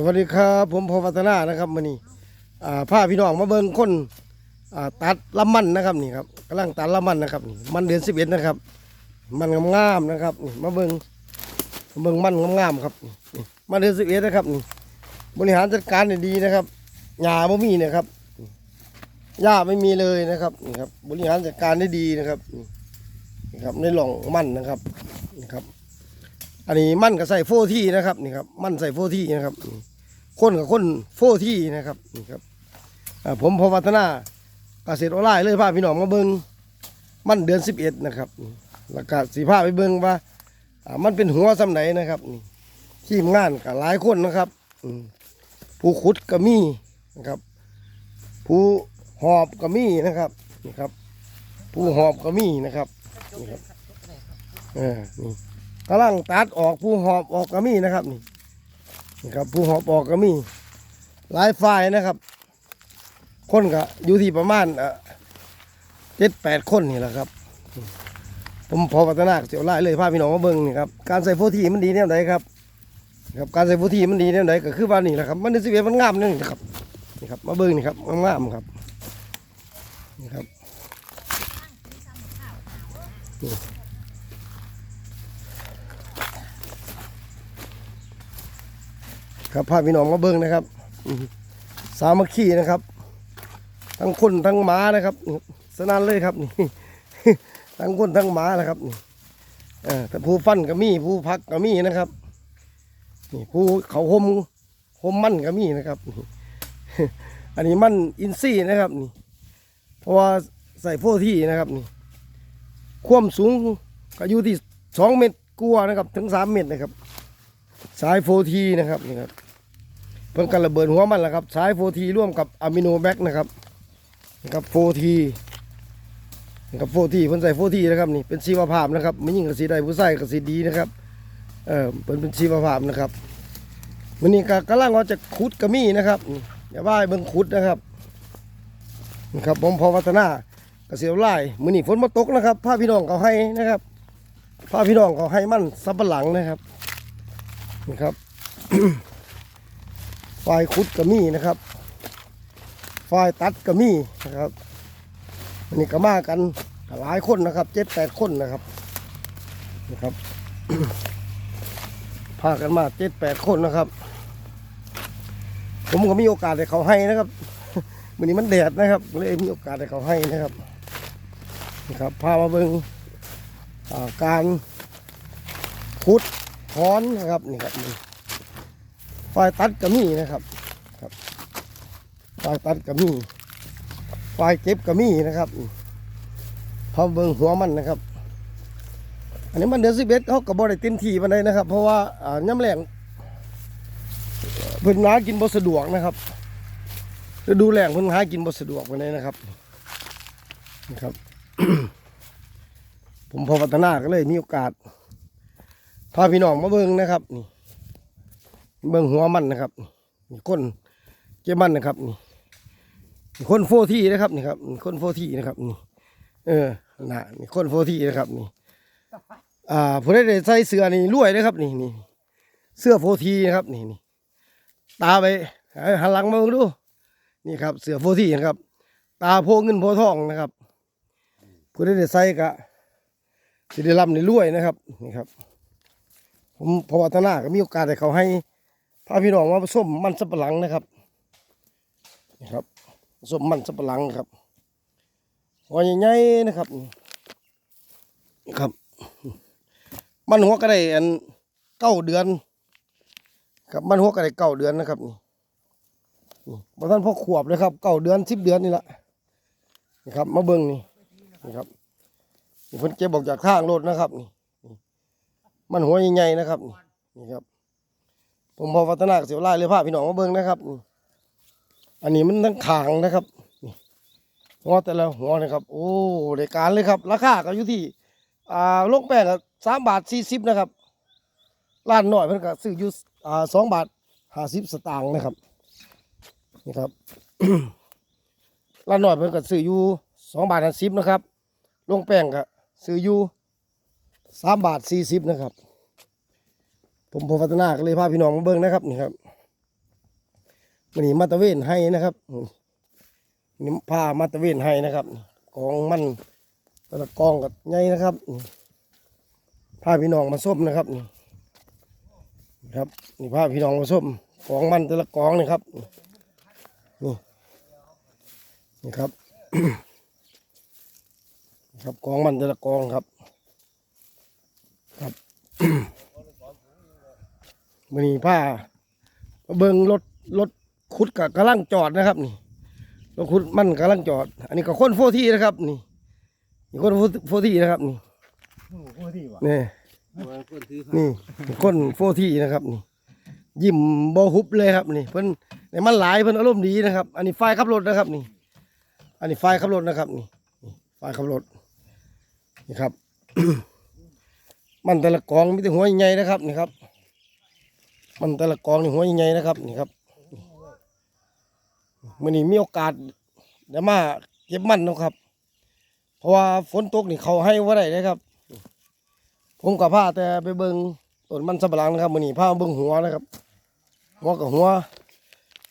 สวัสดีครับ ผมพอวัฒนานะครับมื่อนี้อ่าพาพี่น้องมาเบิ่งคนตัดลำมันนะครับนี่ครับกำลังตัดลำมันนะครับนี่มันเดือนสิบเอ็ดนะครับ มันงามๆนะครับนี่มาเบิ่งเบิ่งมันงามๆครับนี่มันเดือนสิบเอ็ดนะครับนี่บริหารจัดการได้ดีนะครับหญ้าบ่มีนะครับหญ้าไม่มีเลยนะครับนี่ครับบริหารจัดการได้ดีนะครับนี่ครับในหล่องมันนะครับนี่ครับอันนี้มั่นกับใส่โฟที่นะครับนี่ครับมั่นใส่โฟที่นะครับ คนกับคนโฟที่นะครับนี่ครับผมพอวัฒนาเกษตรออนไลน์เลยพาพี่น้องมาเบิงมันเดือนสิบเอ็ดนะครับแล้วก็สีผ้าไปเบิงว่ามันเป็นหัวสำไหนนะครับนี่ทีมงานกับหลายคนนะครับผู้ขุดก็มีนะครับ ผู้หอบก็มีนะครับนี่ครับ ผู้หอบก็มีนะครับนี่ครับเออนี่กำลังตัดออกผู้หอบออกก็มีนะครับนี่ นี่ครับผู้หอบออกก็มีหลายฝ่ายนะครับ คนก็อยู่ที่ประมาณเจ็ดแปดคนนี่แหละครับ ผมพอพัฒนาเสียวไล่เลยพาพี่น้องมาเบิ่งนี่ครับการใส่โฟทีมันดีแนวไหนครับครับการใส่โฟทีมันดีแนวไหนก็คือว่านี่แหละครับมันสิเวมันงามนี่นะครับนี่ครับมาเบิ่งนี่ครับงามๆครับนี่ครับ ครับพาพี่น้องมาเบิ้งนะครับสามัคคีนะครับ ทั้งคนทั้งหมานะครับนี่สนานเลยครับนี่ทั้งคนทั้งหมานะครับนี่แต่ผู้ฟันก็มีผู้พักก็มีนะครับนี่ผู้เขาหมหมมั่นก็มีนะครับนี่อันนี้มั่นอินซี่นะครับนี่เพราะว่าใส่โฟที่นะครับนี่ความสูงก็อยู่ที่สองเมตรกว่านะครับ ถึงสามเมตรนะครับ สายโฟทีนะครับนี่ครับ เพิ่งกันระเบิดหัวมันแหละครับ สายโฟทีร่วมกับอะมิโนแบคนะครับนะครับโฟทีนะครับโฟทีเพิ่นใส่โฟทีนะครับนี่เป็นชีวภาพนะครับไม่ยิ่งกับสีใดผู้ใส่กับสีดีนะครับเออเป็นเป็นชีวภาพนะครับวันนี้ก็กำลังว่าจะขุดกระมี่นะครับอย่าว่าเบิ่งขุดนะครับนะครับผมพอวัฒนาเกษตรไร่มือนี้ฝนมาตกนะครับพาพี่น้องเขาให้นะครับพาพี่น้องเขาให้มั่นสับปะหลังนะครับนี่ครับ ไฟคุดก็มีนะครับไฟตัดก็มีนะครับอันนี้ก็มากันหลายคนนะครับเจ็ดแปดคนนะครับนะครับพากันมาเจ็ดแปดคนนะครับ ผมก็มีโอกาสได้เขาให้นะครับวันนี้มันแดดนะครับเลยมีโอกาสได้เขาให้นะครับนะครับพามาเบิ่งการขุดถอนนะครับนี่ครับนี่ ไฟตัดก็มีนะครับครับไฟตัดก็มีไฟเก็บก็มีนะครับพอเบิ่งหัวมันนะครับ อันนี้มันเดือนสิบเอ็ดเขาก็บ่ได้เต็มที่ปานใดนะครับ เพราะว่าอ่าย่ำแรงเพิ่นหากินบ่สะดวกนะครับฤดูแล้งเพิ่นหากินบ่สะดวกปานใดนะครับนะครับ ผมพอพัฒนาก็เลยมีโอกาสพาพี่น้องมาเบิ่งนะครับนี่ เบิ่งหัวมันนะครับนี่คนเจ้มันนะครับนี่คนโฟที่นะครับนี่ครับคนโฟที่นะครับนี่เออน่ะนี่คนโฟที่นะครับนี่อ่าผู้ใดได้ใส่เสื้อนี่รวยนะครับนี่นี่เสื้อโฟทีนะครับนี่นี่ตาไปหันหลังมาดูนี่ครับ เสื้อโฟทีนะครับ ตาโพเงินโพทองนะครับผู้ใดได้ใส่ก็สิได้ร่ำได้รวยนะครับนี่ครับ ผมพอวัฒนาก็มีโอกาสได้เขาให้ พาพี่น้องมาผสมมันสับปะหลังนะครับนี่ครับผสมมันสับปะหลังครับหัวใหญ่ๆนะครับนี่ครับ มันหัวก็ได้อันเก้าเดือน ครับมันหัวก็ได้เก้าเดือนนะครับนี่บางท่านพ่อขวบเลยครับเก้าเดือนสิบเดือนนี่แหละนี่ครับ มาเบิ้งนี่นี่ครับนี่เพิ่นเก็บออกจากข้างรถนะครับนี่มันหัวใหญ่ๆนะครับนี่ครับ ผมพอวัฒนาเสียวไล่เลยพาพี่น้องมาเบิ่งนะครับ อันนี้มันทั้งขางนะครับนี่หัวแต่ละหัวนะครับ โอ้ได้การเลยครับ ราคาก็อยู่ที่ อ่าลงแป้งก็สามบาทสี่สิบนะครับร้านหน่อยเพิ่นก็ซื้ออยู่อ่าสองบาทห้าสิบสตางค์นะครับ นี่ครับร้านหน่อยเพิ่นก็ซื้ออยู่สองบาทห้าสิบนะครับ ลงแป้งก็ซื้ออยู่สามบาทสี่สิบนะครับ ผมพอพัฒนาก็เลยพาพี่น้องมาเบิ้งนะครับนี่ครับวันนี้มาตะเวนให้นะครับนี่ผ้ามาตะเวนให้นะครับกองมันแต่ละกองกับใหญ่นะครับนี่ผ้าพี่น้องมาส้มนะครับนี่ครับนี่ผ้าพี่น้องมาส้มกองมันแต่ละกองนี่ครับนี่นี่ครับ ครับกองมันแต่ละกองครับ มันนี่ผ้ามาเบิงรถรถขุดกับกำลังจอดนะครับ นี่รถขุดมันกำลังจอด อันนี้ก็คนโฟที่นะครับ นี่นี่คนโฟที่นะครับ นี่โอ้โหที่วะนี่คนถือนี่คนโฟที่นะครับ นี่ ยิ้มโบฮุบเลยครับ นี่ เพิ่นในมันหลายเพิ่นอารมณ์ดีนะครับ อันนี้ไฟขับรถนะครับ นี่ อันนี้ไฟขับรถนะครับ นี่นี่ไฟขับรถนี่ครับ มันแต่ละกองมีแต่หัวใหญ่ๆนะครับนี่ครับ มันแต่ละกองนี่หัวใหญ่ๆนะครับนี่ครับมื่อนี้มีโอกาสเดี๋ยวมาเก็บมันนะครับ เพราะว่าฝนตกนี่เขาให้ว่าได้นะครับ ผมกับผ้าแต่ไปเบิงต้นมันสำปะหลังนะครับมื่อนี้ผ้าเบิงหัวนะครับ หัวกับหัว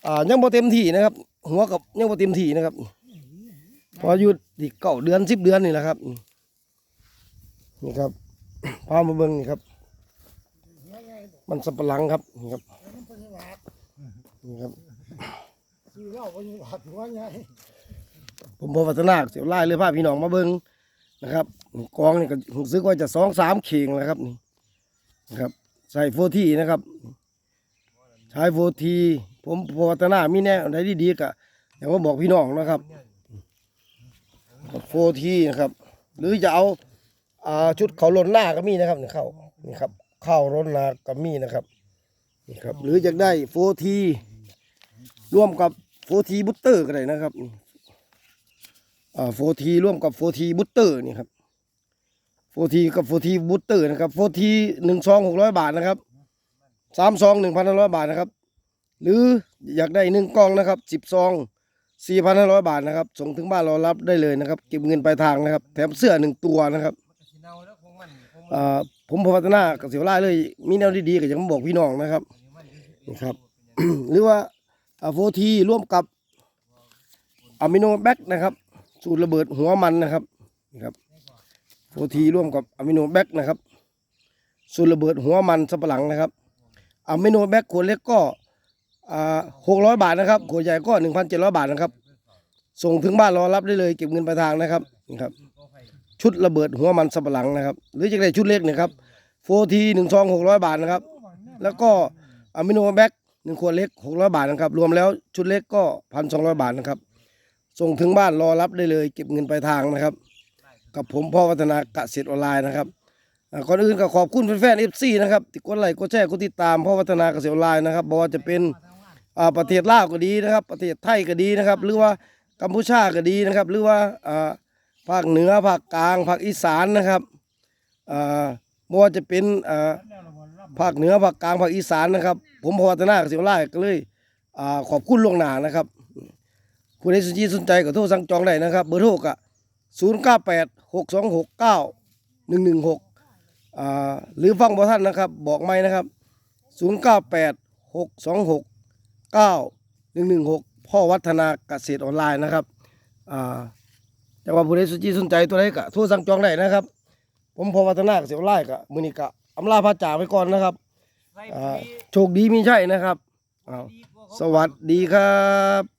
อ่ายังบ่เต็มที่นะครับ หัวกับยังบ่เต็มที่นะครับ พออยู่ที่เก้าเดือนสิบเดือนนี่แหละครับนี่ครับพามาเบิงนี่ครับ มันสับปะหลังครับนี่ครับนี่ครับซื้อเล้าไปยังหวัดหัวไงผมพอวัฒนาเสียวไล่เลยพาพี่น้องมาเบิ่งนะครับกองนี่ก็รู้สึกว่าจะสองสามเข่งแล้วครับนี่นะครับ ใส่โฟทีนะครับ ใช้โฟที ผมพอวัฒนามีแน่ไหนดีๆกะอย่างว่าบอกพี่น้องนะครับโฟทีนะครับ หรือจะเอาอ่าชุดเขาหล้นหน้าก็มีนะครับนี่เข้านี่ครับ ข้าล้นหน้าก็มีนะครับนี่ครับ หรือจะได้โฟทีร่วมกับโฟทีบุตเตอร์ก็ได้นะครับนี่อ่าโฟทีร่วมกับโฟทีบุตเตอร์นี่ครับโฟทีกับโฟทีบุตเตอร์นะครับโฟทีหนึ่งซองหกร้อยบาทนะครับสามซองหนึ่งพันห้าร้อยบาทนะครับ หรืออยากได้หนึ่งกล่องนะครับสิบซองสี่พันห้าร้อยบาทนะครับ ส่งถึงบ้านรอรับได้เลยนะครับ เก็บเงินปลายทางนะครับ แถมเสื้อหนึ่งตัวนะครับอ่า ผมพัฒนากับเสียวไล่เลย มีแนวดีๆก็ยังบอกพี่น้องนะครับนี่ครับ หรือว่าโฟทีร่วมกับอะมิโนแบคนะครับ สูตรระเบิดหัวมันนะครับนี่ครับโฟทีร่วมกับอะมิโนแบคนะครับ สูตรระเบิดหัวมันสับปะหลังนะครับอะมิโนแบคขวดเล็กก็หกร้อยบาทนะครับขวดใหญ่ก็หนึ่งพันเจ็ดร้อยบาทนะครับ ส่งถึงบ้านรอรับได้เลย เก็บเงินปลายทางนะครับนี่ครับ ชุดระเบิดหัวมันสับหลังนะครับ หรือจะได้ชุดเล็กนะครับโฟทีหนึ่งซองหกร้อยบาทนะครับ แล้วก็อะมิโนแบคหนึ่งขวดเล็กหกร้อยบาทนะครับ รวมแล้วชุดเล็กก็พันสองร้อยบาทนะครับ ส่งถึงบ้านรอรับได้เลย เก็บเงินปลายทางนะครับ กับผมพ่อวัฒนาเกษตรออนไลน์นะครับก่อนอื่นก็ขอบคุณแฟนๆเอฟซีนะครับที่กดไลค์กดแชร์กดติดตามพ่อวัฒนาเกษตรออนไลน์นะครับบอกว่าจะเป็นอ่าประเทศลาวก็ดีนะครับ ประเทศไทยก็ดีนะครับ หรือว่ากัมพูชาก็ดีนะครับ หรือว่าอ่า ภาคเหนือภาคกลางภาคอีสานนะครับอ่าบ่ว่าจะเป็นอ่าภาคเหนือภาคกลางภาคอีสานนะครับ ผมพอวัฒนาเกษตรไร่ก็เลยอ่าขอบคุณล่วงหน้านะครับผู้ใดสนใจสนใจก็โทรสั่งจองได้นะครับ เบอร์โทรก็ศูนย์เก้าแปดหกสองหกเก้าหนึ่งหนึ่งหกอ่าหรือฟังบอท่านนะครับ บอกไม่นะครับศูนย์เก้าแปดหกสองหกเก้าหนึ่งหนึ่งหกพ่อวัฒนาเกษตรออนไลน์นะครับอ่า แต่ว่าผู้ใดสนใจสนใจตัวใดก็โทรสั่งจองได้นะครับ ผมพอวัฒนาเกษตรออนไลน์ก็มือนี้ก็อำลาพระจ่าไปก่อนนะครับอ่าโชคดีมีใช่นะครับอ้าวสวัสดีครับ